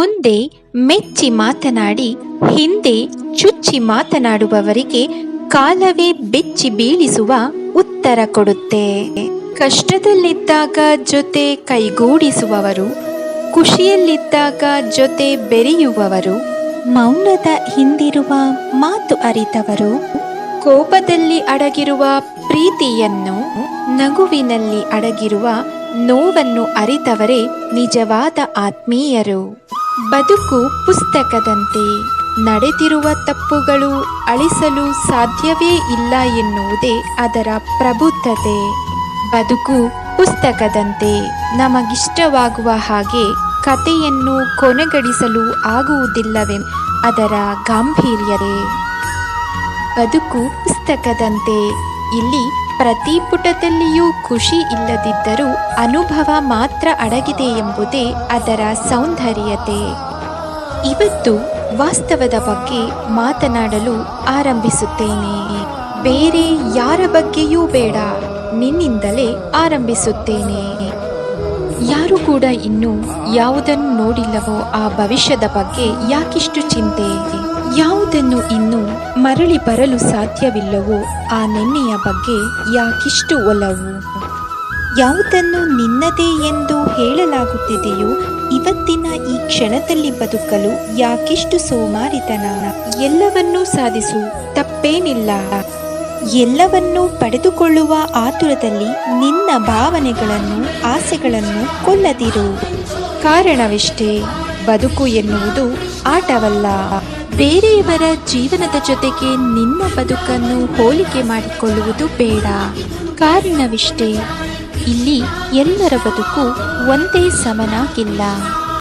ಮುಂದೆ ಮೆಚ್ಚಿ ಮಾತನಾಡಿ, ಹಿಂದೆ ಚುಚ್ಚಿ ಮಾತನಾಡುವವರಿಗೆ ಕಾಲವೇ ಬೆಚ್ಚಿ ಬೀಳಿಸುವ ಉತ್ತರ ಕೊಡುತ್ತೆ. ಕಷ್ಟದಲ್ಲಿದ್ದಾಗ ಜೊತೆ ಕೈಗೂಡಿಸುವವರು, ಖುಷಿಯಲ್ಲಿದ್ದಾಗ ಜೊತೆ ಬೆರೆಯುವವರು, ಮೌನದ ಹಿಂದಿರುವ ಮಾತು ಅರಿತವರು, ಕೋಪದಲ್ಲಿ ಅಡಗಿರುವ ಪ್ರೀತಿಯನ್ನು ನಗುವಿನಲ್ಲಿ ಅಡಗಿರುವ ನೋವನ್ನು ಅರಿತವರೇ ನಿಜವಾದ ಆತ್ಮೀಯರು. ಬದುಕು ಪುಸ್ತಕದಂತೆ. ನಡೆದಿರುವ ತಪ್ಪುಗಳು ಅಳಿಸಲು ಸಾಧ್ಯವೇ ಇಲ್ಲ ಎನ್ನುವುದೇ ಅದರ ಪ್ರಬುದ್ಧತೆ. ಬದುಕು ಪುಸ್ತಕದಂತೆ ನಮಗಿಷ್ಟವಾಗುವ ಹಾಗೆ ಕಥೆಯನ್ನು ಕೊನೆಗಡಿಸಲು ಆಗುವುದಿಲ್ಲವೆ ಅದರ ಗಾಂಭೀರ್ಯತೆ ಬದುಕು ಪುಸ್ತಕದಂತೆ ಇಲ್ಲಿ ಪ್ರತಿ ಪುಟದಲ್ಲಿಯೂ ಖುಷಿ ಇಲ್ಲದಿದ್ದರೂ ಅನುಭವ ಮಾತ್ರ ಅಡಗಿದೆ ಎಂಬುದೇ ಅದರ ಸೌಂದರ್ಯತೆ. ಇವತ್ತು ವಾಸ್ತವದ ಬಗ್ಗೆ ಮಾತನಾಡಲು ಆರಂಭಿಸುತ್ತೇನೆ. ಬೇರೆ ಯಾರ ಬಗ್ಗೆಯೂ ಬೇಡ, ನಿನ್ನಿಂದಲೇ ಆರಂಭಿಸುತ್ತೇನೆ. ಯಾರು ಕೂಡ ಇನ್ನೂ ಯಾವುದನ್ನು ನೋಡಿಲ್ಲವೋ ಆ ಭವಿಷ್ಯದ ಬಗ್ಗೆ ಯಾಕಿಷ್ಟು ಚಿಂತೆ. ಯಾವುದನ್ನು ಇನ್ನೂ ಮರಳಿ ಬರಲು ಸಾಧ್ಯವಿಲ್ಲವೋ ಆ ನೆನ್ನೆಯ ಬಗ್ಗೆ ಯಾಕಿಷ್ಟು ಒಲವು? ಯಾವುದನ್ನು ನಿನ್ನದೇ ಎಂದು ಹೇಳಲಾಗುತ್ತಿದೆಯೋ ಇವತ್ತಿನ ಈ ಕ್ಷಣದಲ್ಲಿ ಬದುಕಲು ಯಾಕಿಷ್ಟು ಸೋಮಾರಿತನ? ಎಲ್ಲವನ್ನೂ ಸಾಧಿಸು, ತಪ್ಪೇನಿಲ್ಲ. ಎಲ್ಲವನ್ನೂ ಪಡೆದುಕೊಳ್ಳುವ ಆತುರದಲ್ಲಿ ನಿನ್ನ ಭಾವನೆಗಳನ್ನು, ಆಸೆಗಳನ್ನು ಕೊಲ್ಲದಿರು. ಕಾರಣವಿಷ್ಟೇ? ಬದುಕು ಎನ್ನುವುದು ಆಟವಲ್ಲ. ಬೇರೆಯವರ ಜೀವನದ ಜೊತೆಗೆ ನಿನ್ನ ಬದುಕನ್ನು ಹೋಲಿಕೆ ಮಾಡಿಕೊಳ್ಳುವುದು ಬೇಡ. ಕಾರಣವಿಷ್ಟೇ ಇಲ್ಲಿ ಎಲ್ಲರ ಬದುಕು ಒಂದೇ ಸಮನಾಗಿಲ್ಲ.